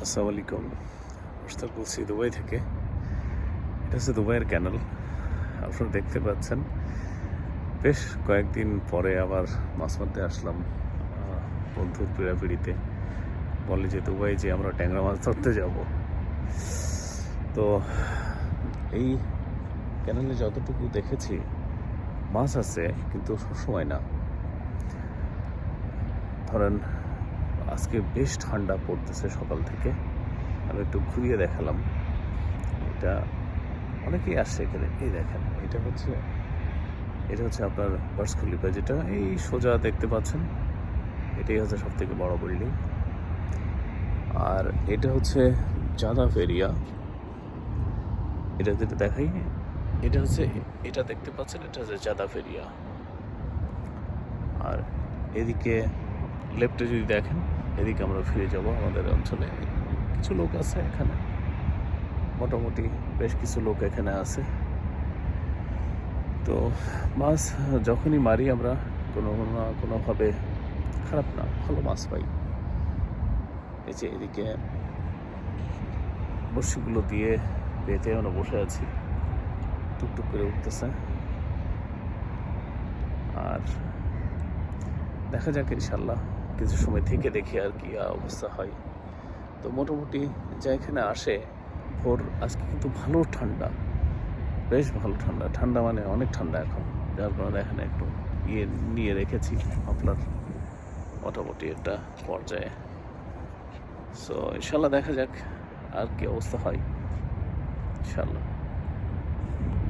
আসসালামু আলাইকুম। মুশতাক বলছি দুবাই থেকে। এটা হচ্ছে দুবাইয়ের ক্যানেল আপনারা দেখতে পাচ্ছেন। বেশ কয়েকদিন পরে আবার মাছ মারতে আসলাম বন্ধুর পিড়াপিড়িতে। বলে যে, দুবাই যে আমরা ট্যাংরা মাছ ধরতে যাব। তো, এই ক্যানেলে যতটুকু দেখেছি, মাছ আছে, কিন্তু সবসময় না। ধরেন আজকে বেশ ঠান্ডা পড়তেছে সকাল থেকে। আমি একটু ঘুরিয়ে দেখালাম। এটা অনেকেই আসছে এখানে। এই দেখেন, এটা হচ্ছে এটা হচ্ছে আপনার বার্স যেটা এই সোজা দেখতে পাচ্ছেন। এটাই হচ্ছে সব থেকে বড় বিল্ডিং। আর এটা হচ্ছে জাদা ফেরিয়া এটা যেটা দেখাই, এটা হচ্ছে, এটা দেখতে পাচ্ছেন, এটা হচ্ছে জাদা ফেরিয়া আর এদিকে লেফটে যদি দেখেন এদিকে আমরা ফিরে যাব আমাদের অঞ্চলে। কিছু লোক আছে এখানে। মোটামুটি বেশ কিছু লোক এখানে আছে। তো মাছ যখনই মারি আমরা কোনো না কোনোভাবে খারাপ না, ভালো মাছ পাই। এই যে এদিকে বড়শিগুলো দিয়ে পেতে আমরা বসে আছি। টুকটুক করে উঠতেছে। আর দেখা যাক ইনশাল্লাহ কিছু সময় থেকে দেখি আর কি অবস্থা হয়। তো মোটামুটি যা এখানে আসে, ভোর আজকে কিন্তু ভালো ঠান্ডা, বেশ ভালো ঠান্ডা। ঠান্ডা মানে অনেক ঠান্ডা এখন, যার কারণে এখানে একটু ইয়ে নিয়ে রেখেছি আপনার মোটামুটি একটা পর্যায়ে। সো ইনশাল্লাহ দেখা যাক আর কি অবস্থা হয়। ইনশাল্লাহ।